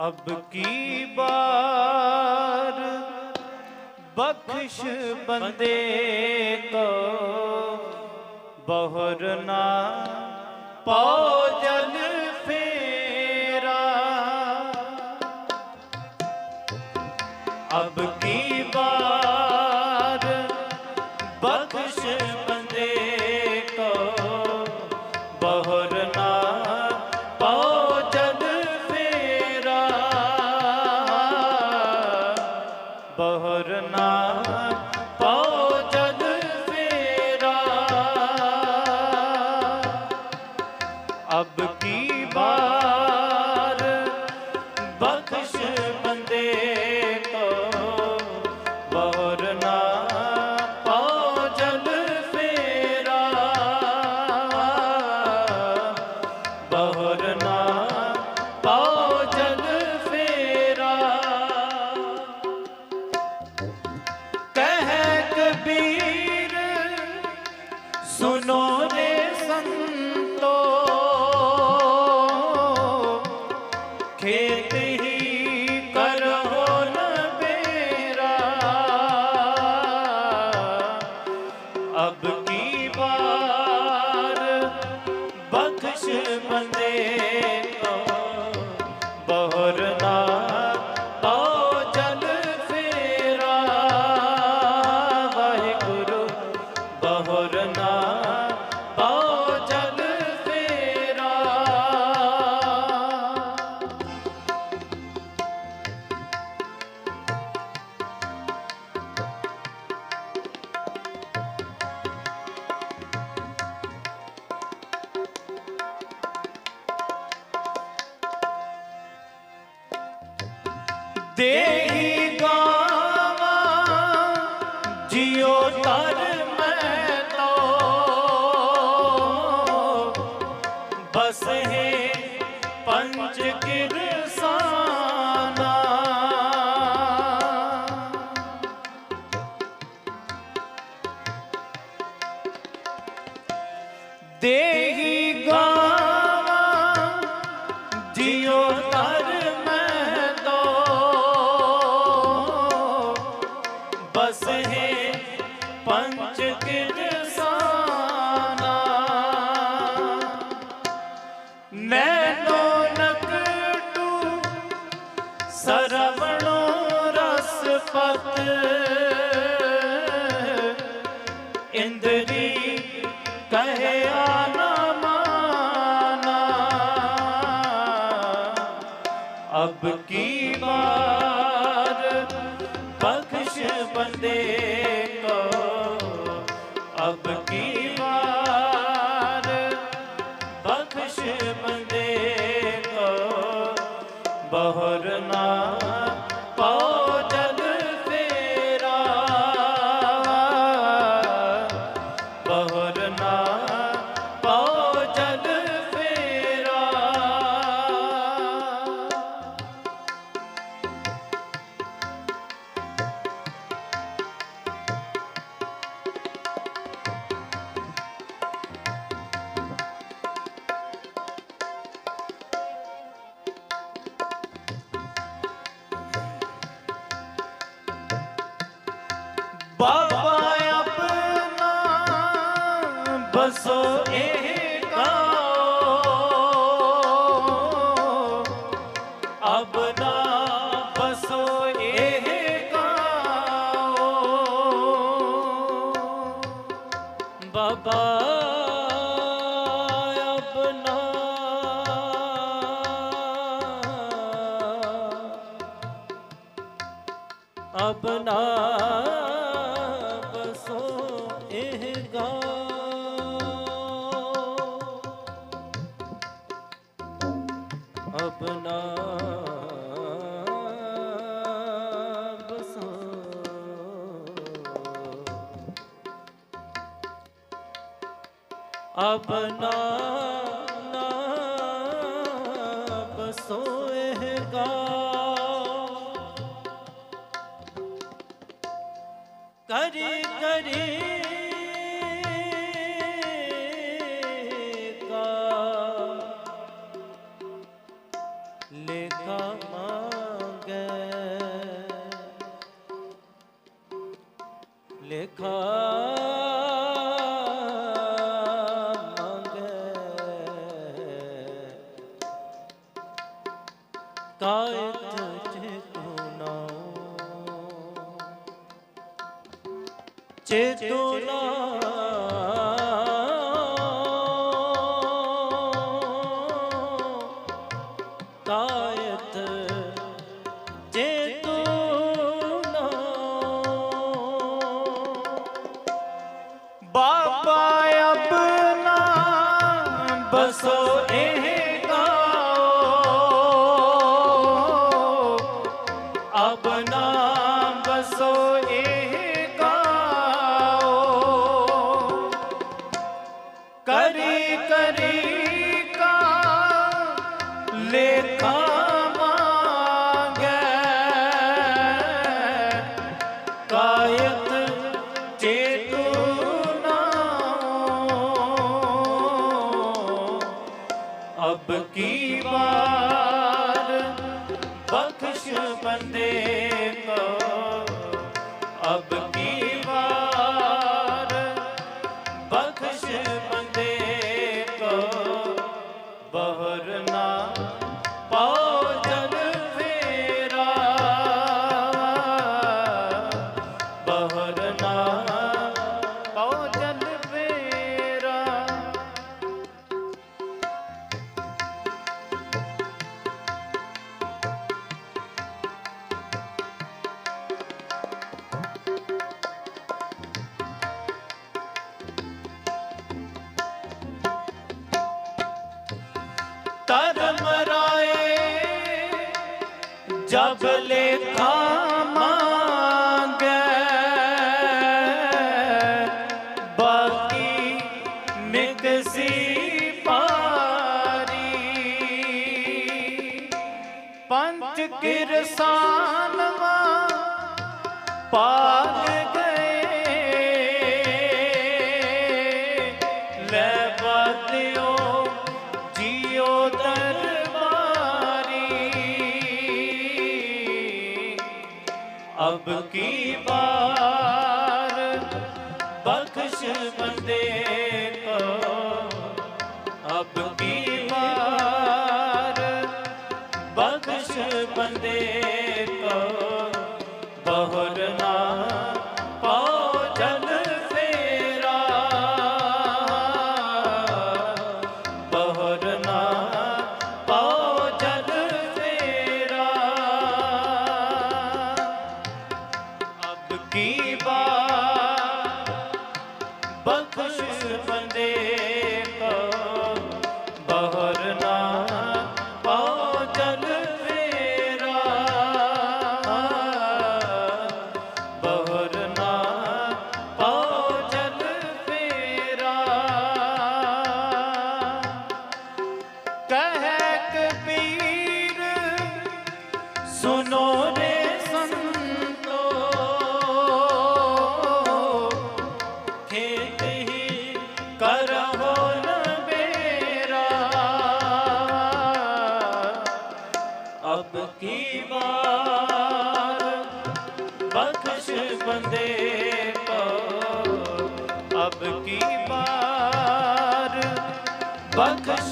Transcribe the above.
अब की बार बख्श बंदे को बहुर ना पाओ जल फेरा अब की बार बख्श बंदे Cristo. ਦੇਹੀ ਗਾਵਾ ਜਿਉ ਤਰ ਮੈਂ ਤੋ ਬਸ ਹੈ ਪੰਜ ਕਿਰਸਾਨਾ। ਦੇਹੀ ਅਬ ਕੀ ਮਾਰ ਬਖਸ਼ ਬੰਦੇ ਕੋ ਅਬ ਕੀ ਮਾਰ ਬਖਸ਼ ਬੰਦੇ ਕੋ ਬਹਰ ਨਾ ਬਾਬਾ ਆਪਣਾ ਬਸੋ ਇਹ ਗਾਓ ਅਬਨਾ ਬਸੋ ਇਹ ਗਾਓ ਆਪਣਾ ਆਪਣਾ ਬਸੋ ਆਪਣਾ ਨਾ ਬਸੋ ਇਹ ਕਰੀ ਕਰੀ ਲਿਖਾ ਮੰਗੇ। ਕਾਇ ਤੁਝ ਕੋ ਨਾ ਚੇਤੋ ਨਾ ਬਾਬਾ ਆਪਣਾ ਬਸੋ ਇਹ ਕਾਓ? ਆਪਣਾ ਬਸੋ ਇਹ ਕਾਓ? ਕਰੀ ਕਰੀ ਅਬ ਕੀ ਵਾਰ ਬਖਸ਼ ਬੰਦੇ ਕੋ। ਅਬ जब लेखा अब की बात अब की बार बख्श